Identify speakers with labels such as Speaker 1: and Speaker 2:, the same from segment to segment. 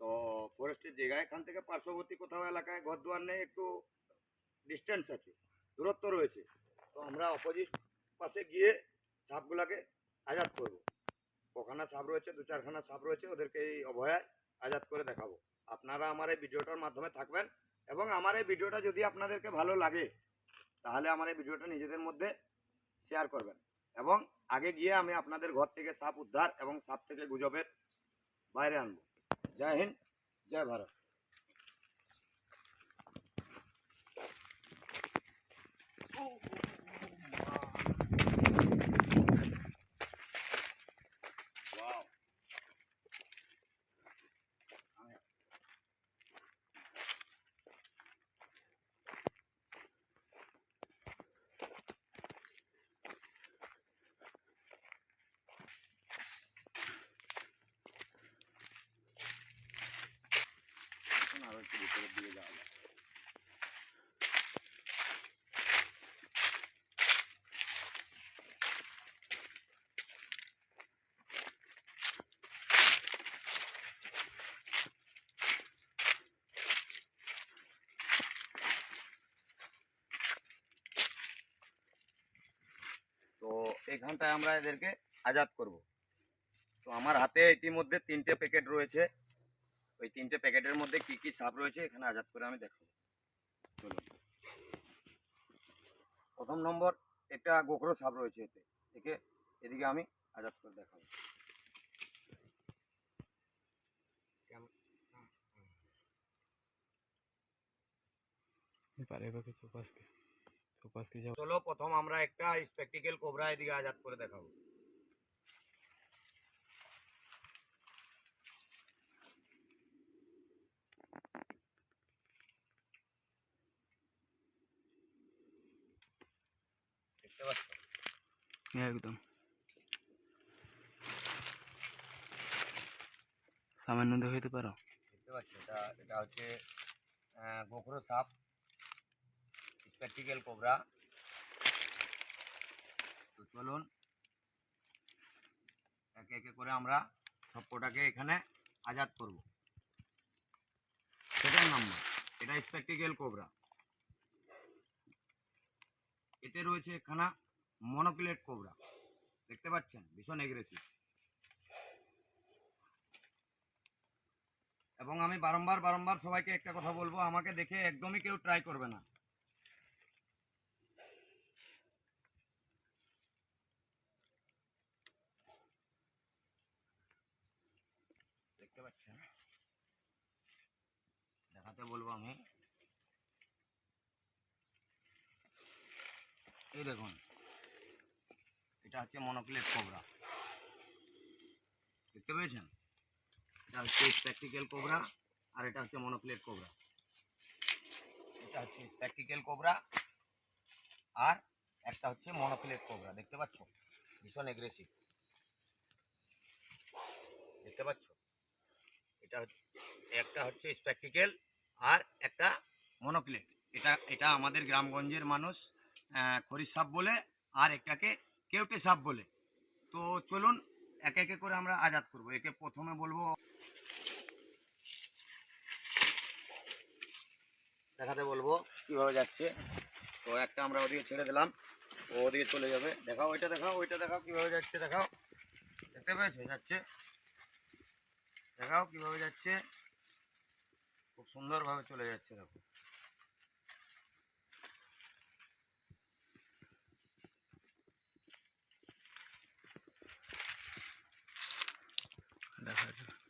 Speaker 1: তো ফরেস্টের জায়গা, এখান থেকে পার্শ্ববর্তী কোথাও এলাকায় ঘর দুয়ার নেই, একটু ডিস্টেন্স আছে, দূরত্ব রয়েছে। তো আমরা অপোজিট পাশে গিয়ে সাপগুলাকে আজাদ করব। কখানা সাপ রয়েছে, দু চারখানা সাপ রয়েছে, ওদেরকে এই অভয়ায় আজাদ করে দেখাবো। আপনারা আমার এই ভিডিওটার মাধ্যমে থাকবেন এবং আমার এই ভিডিওটা যদি আপনাদেরকে ভালো লাগে, তাহলে আমার এই ভিডিওটা নিজেদের মধ্যে শেয়ার করবেন। এবং আগে গিয়ে আমি আপনাদের ঘর থেকে সাপ উদ্ধার এবং সাপ থেকে গুজবের বাইরে আনবো জয় হিন্দ জয় ভারত Wow. এখানটায় আমরা এদেরকে আজাদ করব। তো আমার হাতে ইতিমধ্যে তিনটে প্যাকেট রয়েছে। ওই তিনটে প্যাকেটের মধ্যে কি কি সাপ রয়েছে এখানে আজাদ করে আমি দেখাবো। চলুন। প্রথম নম্বর, একটা গোখরো সাপ রয়েছে এতে। একে, এদিকে আমি আজাদ করে দেখাবো।
Speaker 2: পারেগা কি চোপাস কে চোপাস কে। যাও
Speaker 1: চলো প্রথম আমরা একটা স্পেকটিক্যাল কোবরা এদিকে আজাদ করে দেখাবো।
Speaker 2: একদম। সামান্য দেখাইতে পারো?
Speaker 1: দেখতে পাচ্ছ? এটা এটা হচ্ছে গোখরো সাপ। স্পেকটিক্যাল কোবরা তো চলুন, একে একে করে আমরা সবকটাকে এখানে আজাদ করব। সেকেন্ড নাম্বার, এটা স্পেকটিক্যাল কোবরা এতে রয়েছে এখানা মনোক্লেট কোবরা দেখতে পাচ্ছেন? ভীষণ এগ্রেসিভ এবং আমি বারংবার বারংবার সবাইকে একটা কথা বলব, আমাকে দেখে একদমই কেউ ট্রাই করবে না দেখতে পাচ্ছেন দেখাতে বলব আমি এই দেখুন, এটা হচ্ছে মনোক্লেট কোবরা দেখতে পেয়েছেন? এটা হচ্ছে স্প্যাকটিক্যাল কোবরা আর এটা হচ্ছে মনোপ্লেট কোবরা এটা হচ্ছে স্প্যাকটিক্যাল কোবরা আর একটা হচ্ছে মনোপ্লেট কোবরা দেখতে পাচ্ছ? ভীষণ এগ্রেসিভ দেখতে পাচ্ছ? এটা একটা হচ্ছে স্প্যাকটিক্যাল আর একটা মনোপ্লেট এটা এটা আমাদের গ্রামগঞ্জের মানুষ আহ, খরিশ সাপ বলে আর একটাকে কেউটে সাপ বলে। তো চলুন একে একে করে আমরা আজাদ করব। একে প্রথমে বলব দেখাতে বলব কীভাবে যাচ্ছে। তো একটা আমরা ওদিকে ছেড়ে দিলাম ও ওদিকে চলে যাবে। দেখাও ওইটা দেখাও ওইটা দেখাও কীভাবে যাচ্ছে দেখাও। দেখতে পেয়েছ? যাচ্ছে। দেখাও কীভাবে যাচ্ছে। খুব সুন্দরভাবে চলে যাচ্ছে দেখো।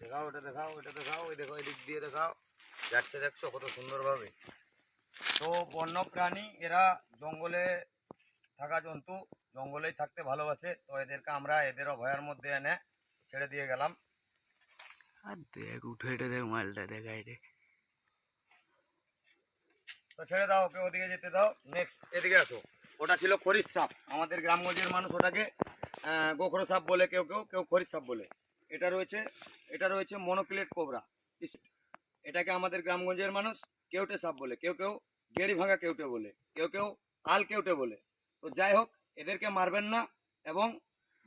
Speaker 1: দেখাও ওটা দেখাও ওটা দেখাও ওই দেখো এদিক দিয়ে দেখাও। যাচ্ছে দেখছ কত সুন্দরভাবে। তো বন্য প্রাণী এরা জঙ্গলে থাকা জন্তু জঙ্গলেই থাকতে ভালোবাসে। তো এদেরকে আমরা এদের অভয়ার মধ্যে এনে ছেড়ে দিয়ে গেলাম।
Speaker 2: আর দেখ উঠে এটা দেখ মালটা দেখাই রে
Speaker 1: তো ছেড়ে দাও, ওকে ওদিকে যেতে দাও। নেক্সট এদিকে আসো। ওটা ছিল খরিশ সাপ। আমাদের গ্রামগঞ্জের মানুষ ওটাকে গোখরো সাপ বলে কেউ কেউ কেউ খরিশ সাপ বলে। এটা রয়েছে এটা রয়েছে মনোক্লেট কোবরা এটাকে আমাদের গ্রামগঞ্জের মানুষ কেউটে সাপ বলে। কেউ কেউ গেড়ি ভাঙা কেউটে বলে। কেউ কেউ আল কেউটে বলে। তো যাই হোক, এদেরকে মারবেন না এবং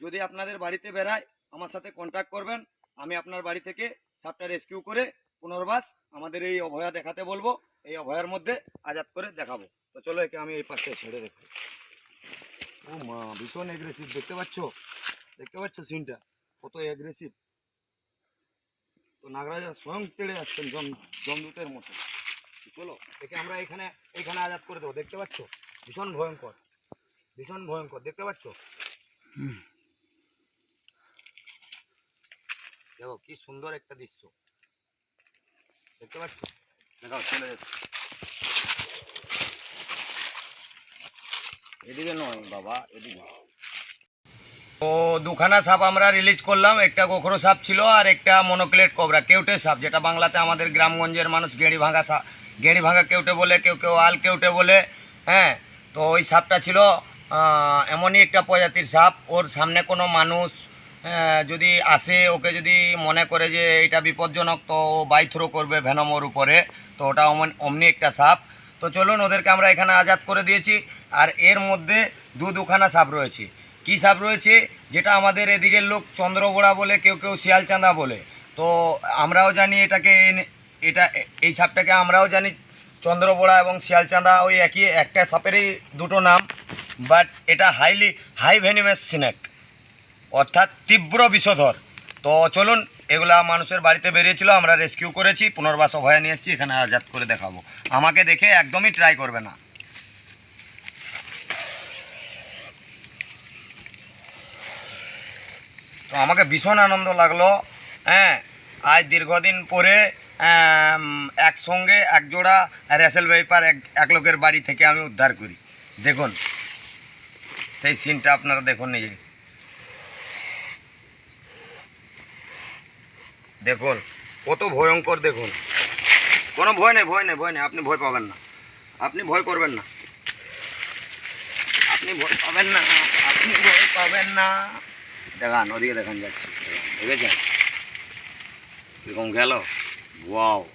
Speaker 1: যদি আপনাদের বাড়িতে বেড়ায়, আমার সাথে কন্ট্যাক্ট করবেন। আমি আপনার বাড়ি থেকে সাপটা রেস্কিউ করে পুনর্বাস আমাদের এই অভয়া দেখাতে বলব। এই অভয়ার মধ্যে আজাদ করে দেখাবো। তো চলো একে আমি এই পাশে ছেড়ে রেখে ও মা ভীষণ এগ্রেসিভ দেখতে পাচ্ছ? দেখতে পাচ্ছ সিনটা কত এগ্রেসিভ তো নাগরাজা স্বয়ং তেড়ে যাচ্ছেন জম জমদূতের মতো। চলো একে আমরা এখানে এখানে আজাদ করে দেবো। দেখতে পাচ্ছ? ভীষণ ভয়ঙ্কর। ভীষণ ভয়ঙ্কর। দেখতে পাচ্ছ? দেখো কি সুন্দর একটা দৃশ্য। দেখতে পাচ্ছ? দেখাও, চলে যাচ্ছে। এদিকে নয় বাবা, এদিকে। তো দুখানা সাপ আমরা রিলিজ করলাম, একটা গোখরো সাপ ছিল আর একটা মনোক্লেট কোবরা কেউটে সাপ, যেটা বাংলাতে আমাদের গ্রামগঞ্জের মানুষ গেঁড়ি ভাঙা সাপ, গেঁড়ি ভাঙা কেউটে বলে, কেউ কেউ আল কেউটে বলে হ্যাঁ? তো ওই সাপটা ছিল এমনই একটা প্রজাতির সাপ, ওর সামনে কোনো মানুষ যদি আসে, ওকে যদি মনে করে যে এটা বিপজ্জনক, তো ও বাই থ্রো করবে ভেনমোর উপরে। তো ওটা অমন- একটা সাপ। তো চলুন, ওদেরকে আমরা এখানে আজাদ করে দিয়েছি। আর এর মধ্যে দু দুখানা সাপ রয়েছে। কি সাপ রয়েছে? যেটা আমাদের এদিকের লোক চন্দ্রবোড়া বলে, কেউ কেউ শিয়ালচাঁদা বলে। তো আমরাও জানি এটাকে, এটা, এই সাপটাকে আমরাও জানি চন্দ্রবোড়া এবং শিয়ালচাঁদা। ওই একই, একটা সাপেরই দুটো নাম। বাট এটা হাইলি হাই ভেনিমাস সিনেক অর্থাৎ তীব্র বিষধর। তো চলুন, এগুলা মানুষের বাড়িতে বেরিয়েছিল, আমরা রেস্কিউ করেছি, পুনর্বাস ভয়ে নিয়ে এসেছি, এখানে আজাদ করে দেখাবো। আমাকে দেখে একদমই ট্রাই করবে না। তো আমাকে ভীষণ আনন্দ লাগল হ্যাঁ আজ দীর্ঘদিন পরে একসঙ্গে এক জোড়া রেসেল ভাইপার এক এক লোকের বাড়ি থেকে আমি উদ্ধার করি। দেখুন, সেই সিনটা আপনারা দেখুন নিজে দেখুন, কত ভয়ঙ্কর দেখুন। কোনো ভয় নেই ভয় নেই ভয় নেই, আপনি ভয় পাবেন না। আপনি ভয় করবেন না। আপনি ভয় পাবেন না, আপনি ভয় পাবেন না। দেখান, ওদিকে দেখান যাচ্ছে। দেখেছেন? এরকম গেল ওয়াও